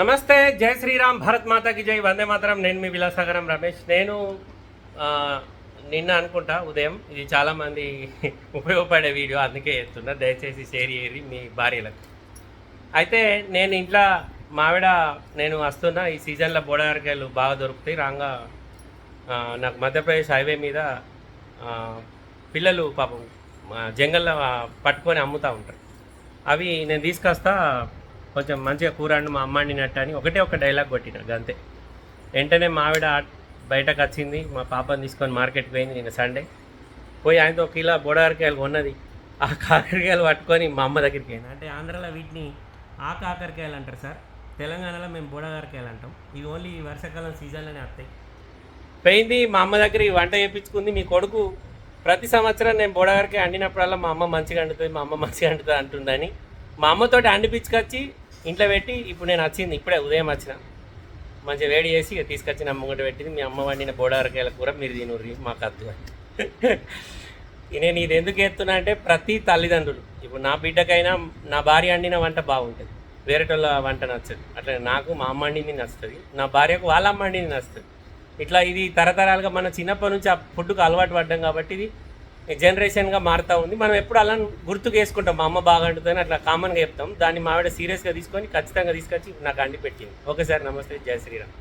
నమస్తే జై శ్రీరామ్ భారత్ మాతాకి జై వందే మాతరం. నేను మీ విలాసాగరం రమేష్. నేను నిన్న అనుకుంటా ఉదయం ఇది చాలామంది ఉపయోగపడే వీడియో అందుకే చేస్తున్నా దయచేసి షేర్ చేయరి మీ భార్యలకు. అయితే నేను ఇంట్లో మావిడ నేను వస్తున్నా. ఈ సీజన్లో బోడగారికాయలు బాగా దొరుకుతాయి. రాగా నాకు మధ్యప్రదేశ్ హైవే మీద పిల్లలు పాపం జంగల్లో పట్టుకొని అమ్ముతూ ఉంటారు. అవి నేను తీసుకొస్తా కొంచెం మంచిగా కూర అండి మా అమ్మ వండినట్టు అని ఒకటే ఒక డైలాగ్ కొట్టిన అంతే వెంటనే మా ఆవిడ బయటకు వచ్చింది మా పాపని తీసుకొని మార్కెట్కి పోయింది నిన్న సండే పోయి ఆయనతో ఒక కిలో బోడకాయలు కొన్నది. ఆ కాకరకాయలు పట్టుకొని మా అమ్మ దగ్గరికి పోయింది. అంటే ఆంధ్రాలో వీటిని ఆ కాకరకాయలు అంటారు సార్. తెలంగాణలో మేము బోడగారకాయలు అంటాం. ఇవి ఓన్లీ ఈ వర్షాకాలం సీజన్లోనే వస్తాయి. పోయింది మా అమ్మ దగ్గర ఈ వంట చేయించుకుంది మీ కొడుకు ప్రతి సంవత్సరం నేను బోడగారికి అండినప్పుడల్లా మా అమ్మ మంచిగా అండుతుంది మా అమ్మ మంచిగా అండుతుంది అంటుందని. మా అమ్మతోటి అండిపించుకొచ్చి ఇంట్లో పెట్టి ఇప్పుడు నేను వచ్చింది ఇప్పుడే ఉదయం వచ్చిన. మంచిగా వేడి చేసి ఇక తీసుకొచ్చి ముంగట పెట్టింది. మీ అమ్మ వండిన బోడారకాయల కూర మీరు తినుర్రి మాకు అద్దు అని. నేను ఇది ఎందుకు ఎత్తున్నా అంటే ప్రతి తల్లిదండ్రులు ఇప్పుడు నా బిడ్డకైనా నా భార్య వండిన వంట బాగుంటుంది. వేరేటోళ్ళ వంట నచ్చదు. అట్లా నాకు మా అమ్మ వండింది నచ్చుతుంది నా భార్యకు వాళ్ళ అమ్మ వండింది నచ్చుతుంది ఇట్లా ఇది తరతరాలుగా మన చిన్నప్పటి నుంచి ఆ ఫుడ్కు అలవాటు పడ్డాం కాబట్టి ఇది జనరేషన్గా మారుతూ ఉంది. మనం ఎప్పుడు అలా గుర్తుకు వేసుకుంటాం. మా అమ్మ బాగా వండుతుంది అట్లా కామన్గా చెప్తాం. దాన్ని మావిడ సీరియస్గా తీసుకొని ఖచ్చితంగా తీసుకొచ్చి నాకు అండి పెట్టింది. ఓకే సార్ నమస్తే జయ శ్రీరామ్.